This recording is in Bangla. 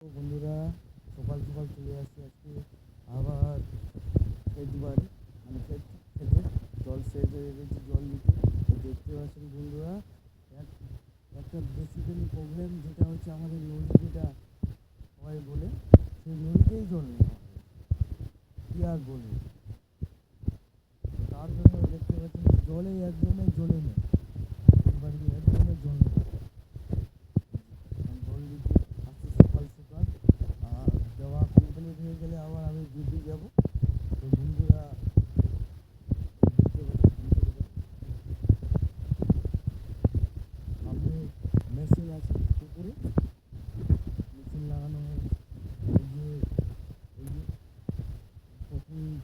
বন্ধুরা, সকাল সকাল চলে আসছে আজকে আবার খেতবাড়ি মানে খেত খেতে, জল সেট হয়ে গেছে জল নিতে দেখতে পাচ্ছেন বন্ধুরা একটা বেসিক্যালি প্রবলেম যেটা হচ্ছে আমাদের নদী যেটা হয় বলে, সেই নদীতেই জল কি আর বলি তার জন্য দেখতে পাচ্ছেন জলে একদমই জল Mm.